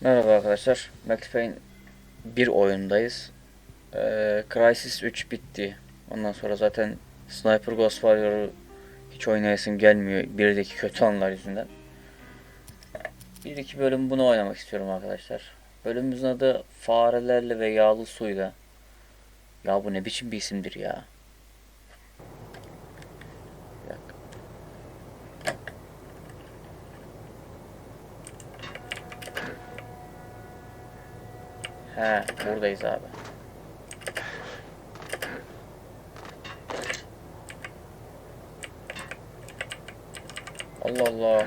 Merhaba arkadaşlar. Payne 1 oyundayız. Ee, Crysis 3 bitti. Ondan sonra zaten Sniper Ghost Warrior'u hiç oynayasım gelmiyor. Birdeki kötü anlar yüzünden. Bir iki bölüm bunu oynamak istiyorum arkadaşlar. Bölümümüzün adı Farelerle ve Yağlı Suyla. Ya bu ne biçim bir isimdir ya. He, buradayız abi. Allah Allah.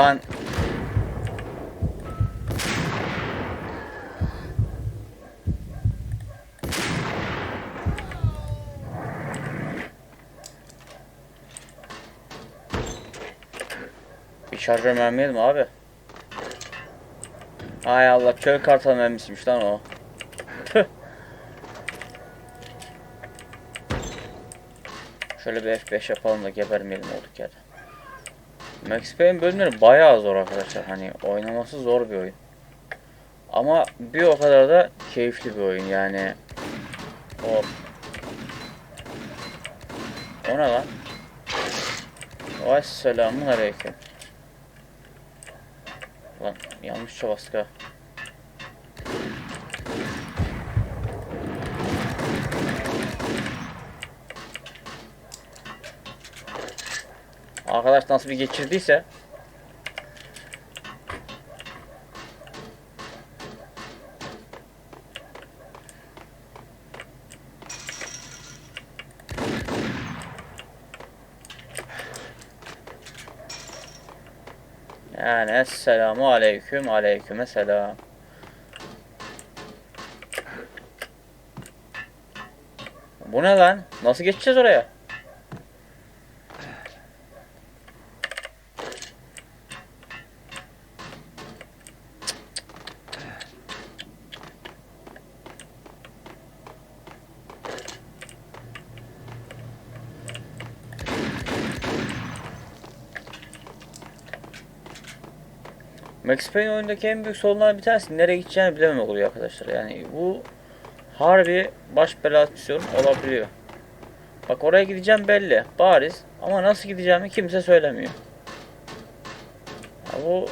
Lan Bir şarjör mermi yedim abi. Hay Allah çöl kartal mermisiymiş lan o. Tüh. Şöyle bir F5 yapalım da gebermeyelim olduk yerde. Max Payne bölümleri bayağı zor arkadaşlar. Hani oynaması zor bir oyun. Ama bir o kadar da keyifli bir oyun yani. O O ne lan? Vay selamun aleyküm. Lan yanlışça bastık. Arkadaş nasıl bir geçirdiyse Yani esselamu aleyküm aleyküm selam. Bu ne lan? Nasıl geçeceğiz oraya? Max Payne oyundaki en büyük sorunlar bir tanesi nereye gideceğini bilememek oluyor arkadaşlar. Yani bu harbi baş belası bir sorun olabiliyor. Bak oraya gideceğim belli, bariz ama nasıl gideceğimi kimse söylemiyor. Ya bu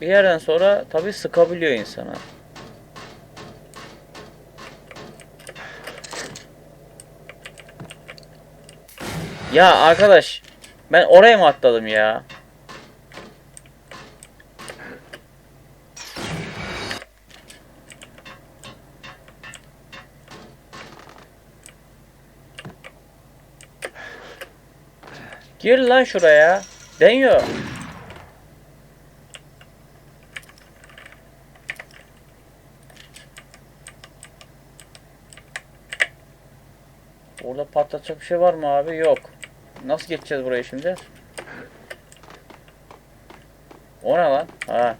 bir yerden sonra tabi sıkabiliyor insana. Ya arkadaş ben oraya mı atladım ya? Gir lan şuraya. Deniyor. Orada patlatacak bir şey var mı abi? Yok. Nasıl geçeceğiz buraya şimdi? O ne lan? Ha.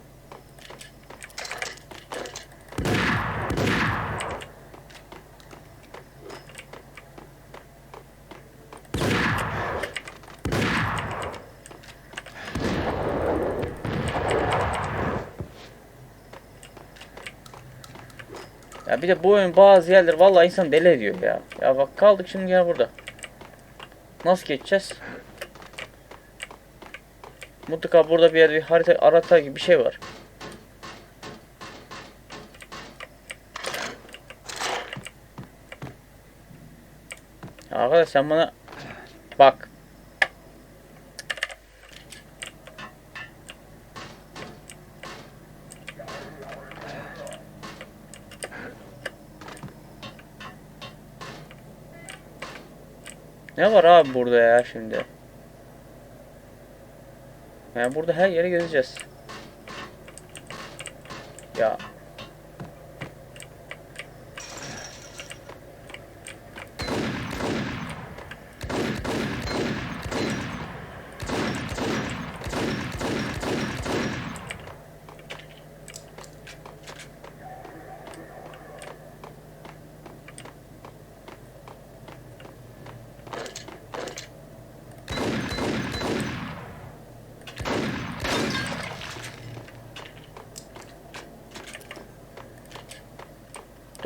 Bir de bu oyun bazı yerler vallahi insan deli ediyor ya. Ya bak kaldık şimdi ya burada. Nasıl geçeceğiz? Mutlaka burada bir yerde bir harita arata gibi bir şey var. Arkadaş sen bana bak. Ne var abi burada ya şimdi? Yani burada her yeri gezeceğiz. Ya.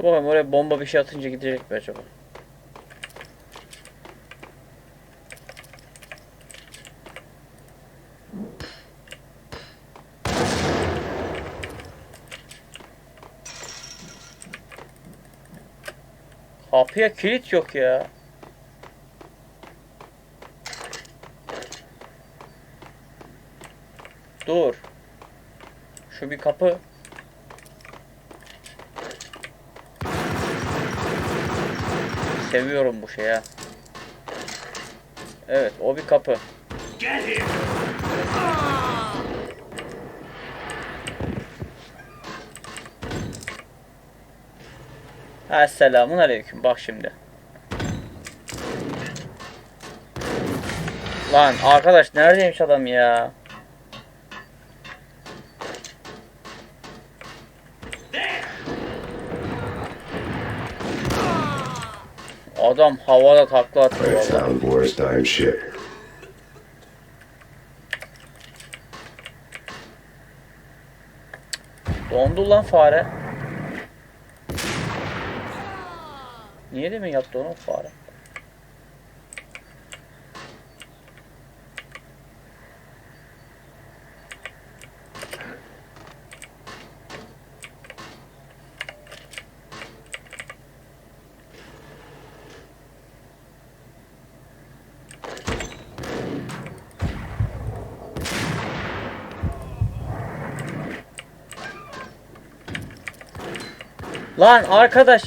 Dur bakalım oraya bomba bir şey atınca gidecek mi acaba? Kapıya kilit yok ya. Dur. Şu bir kapı. Seviyorum bu şeyi ha. Evet o bir kapı. Ha selamun aleyküm bak şimdi. Lan arkadaş neredeymiş adam ya? Adam havada takla atıyor I found. Dondu lan fare. Niye de mi yaptı onu fare? Lan arkadaş.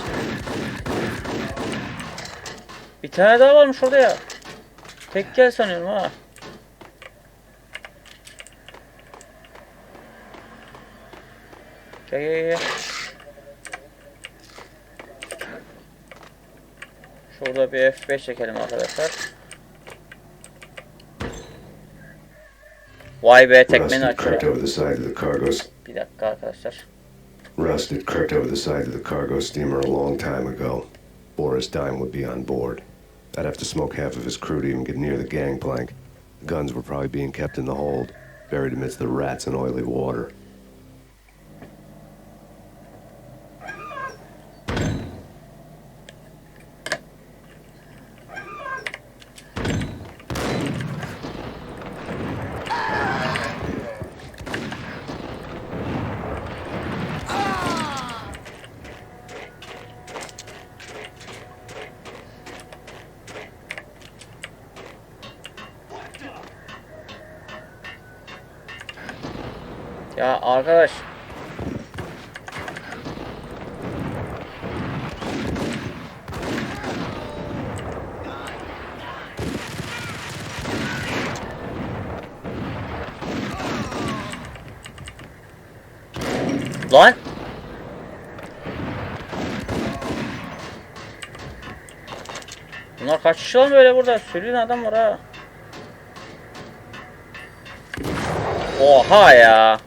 Bir tane daha varmış orada ya. Tek gel sanıyorum ha. Gel gel gel. Şurada bir F5 çekelim arkadaşlar. Vay be tekmeni açıyor. Bir dakika arkadaşlar. Rusted cracked over the side of the cargo steamer a long time ago. Boris Dime would be on board. I'd have to smoke half of his crew to even get near the gangplank. The guns were probably being kept in the hold, buried amidst the rats and oily water. Ya arkadaş. Lan. Bunlar kaç kişi lan böyle burada? Sürüyen adam var ha. Oha ya.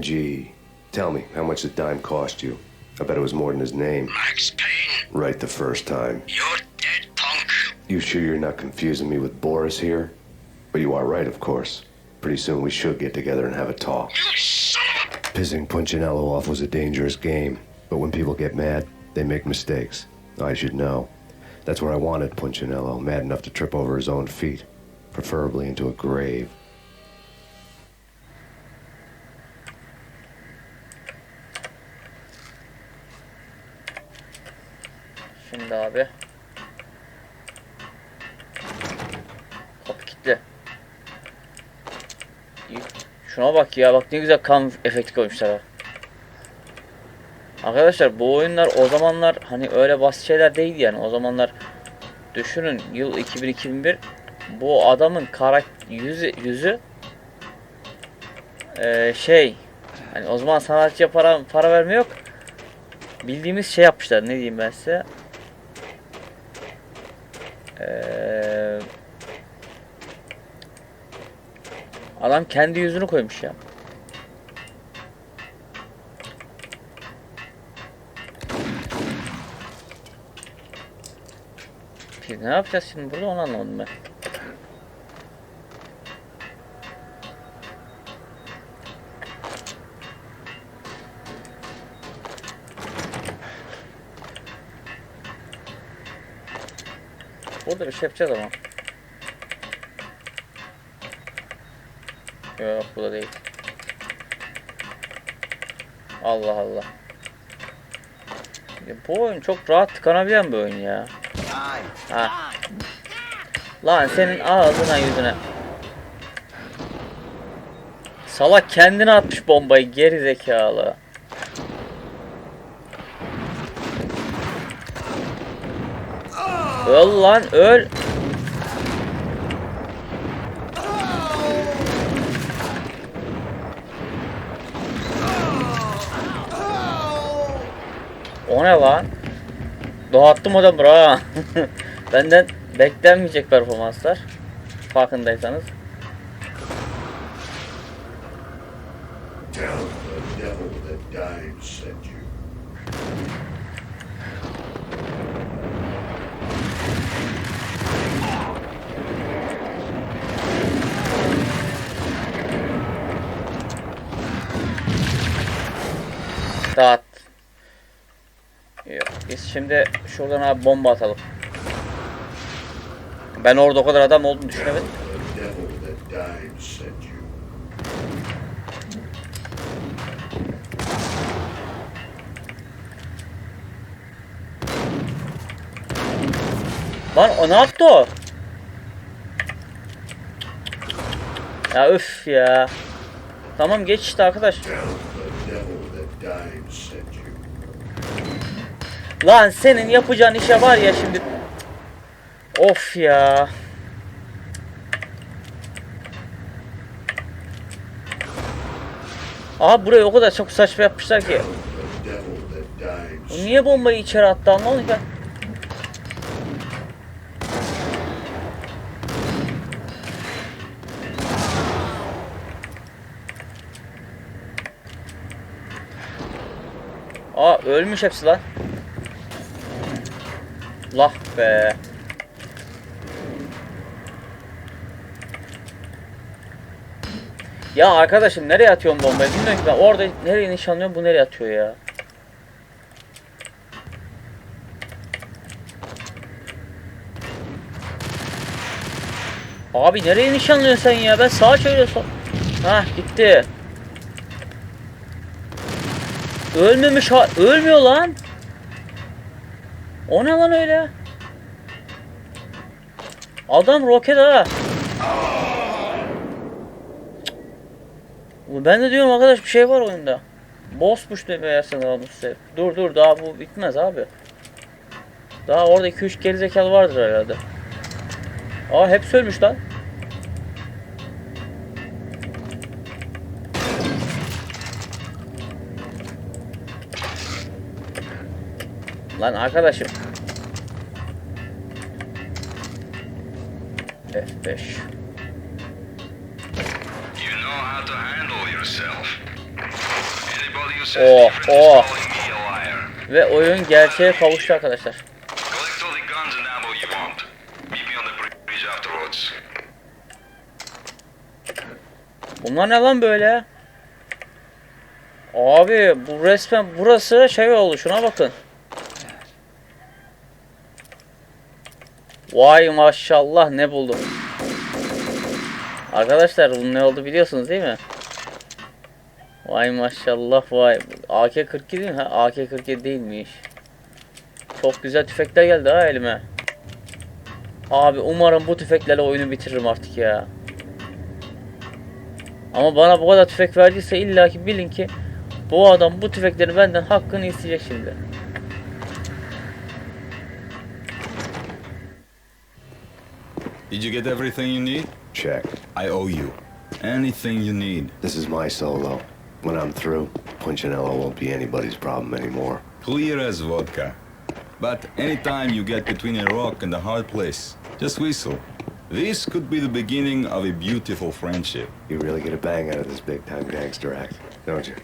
Angie, tell me, how much the dime cost you? I bet it was more than his name. Max Payne, Right the first time. you're dead, punk. You sure you're not confusing me with Boris here? But you are right, of course. Pretty soon we should get together and have a talk. You son of a... Pissing Punchinello off was a dangerous game, but when people get mad, they make mistakes. I should know. That's where I wanted Punchinello, mad enough to trip over his own feet, preferably into a grave. Abi. Kapı kilitli. Şuna bak ya bak ne güzel kan efekti koymuşlar. Arkadaşlar bu oyunlar o zamanlar hani öyle basit şeyler değildi yani. O zamanlar düşünün yıl 2000-2001 bu adamın karakter yüzü yüzü eee, şey hani o zaman sanatçıya para para verme yok. Bildiğimiz şey yapmışlar ne diyeyim ben size. Eee, adam kendi yüzünü koymuş ya. Ne yapacağız şimdi burada onu anlamadım ben. Burada bir şey yapacağız ama. Yok bu da değil. Allah Allah. Ya bu oyun çok rahat tıkanabilen bir oyun ya. Ha. Lan senin ağzına yüzüne. Salak kendine atmış bombayı geri zekalı. Öl lan öl. O ne lan? Dağıttım adamı ha. Benden beklenmeyecek performanslar. Farkındaysanız. Dağıt. Yok. Biz şimdi şuradan abi bomba atalım. Ben orada o kadar adam olduğunu düşünemedim. Lan o ne yaptı o? Ya üf ya. Tamam geç işte arkadaş. Lan senin yapacağın işe var ya şimdi. Of ya. Abi burayı o kadar çok saçma yapmışlar ki. Niye bombayı içeri attı anlamadım ben. Aa ölmüş hepsi lan. Lah be. Ya arkadaşım nereye atıyorum bombayı bilmiyorum ki ben orada nereye nişanlıyorum bu nereye atıyor ya. Abi nereye nişanlıyorsun sen ya? Ben sağa şöyle sol. Hah gitti. Ölmemiş ha ölmüyor lan. O ne lan öyle? Adam roket ha. Ben de diyorum arkadaş bir şey var oyunda. Bossmuş meğerse namussuz. Dur dur daha bu bitmez abi. Daha orada 2-3 gerizekalı vardır herhalde. Aa hepsi ölmüş lan. Lan arkadaşım. F5. You know how how to handle yourself. Anybody who says Oh, oh. Ve oyun gerçeğe kavuştu arkadaşlar. Bunlar ne lan böyle? Abi bu resmen burası şey oldu şuna bakın. Vay maşallah ne buldum. Arkadaşlar bunun ne oldu biliyorsunuz değil mi? Vay maşallah vay. AK-47 değil mi? Ha, AK-47 değilmiş. Çok güzel tüfekler geldi ha elime. Abi umarım bu tüfeklerle oyunu bitiririm artık ya. Ama bana bu kadar tüfek verdiyse illaki bilin ki bu adam bu tüfeklerin benden hakkını isteyecek şimdi. Did you get everything you need? Check. I owe you. Anything you need. This is my solo. When I'm through, Punchinello won't be anybody's problem anymore. Clear as vodka. But anytime you get between a rock and a hard place, just whistle. This could be the beginning of a beautiful friendship. You really get a bang out of this big time gangster act, don't you?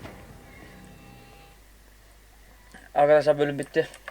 Arkadaşlar bölüm bitti. Eh?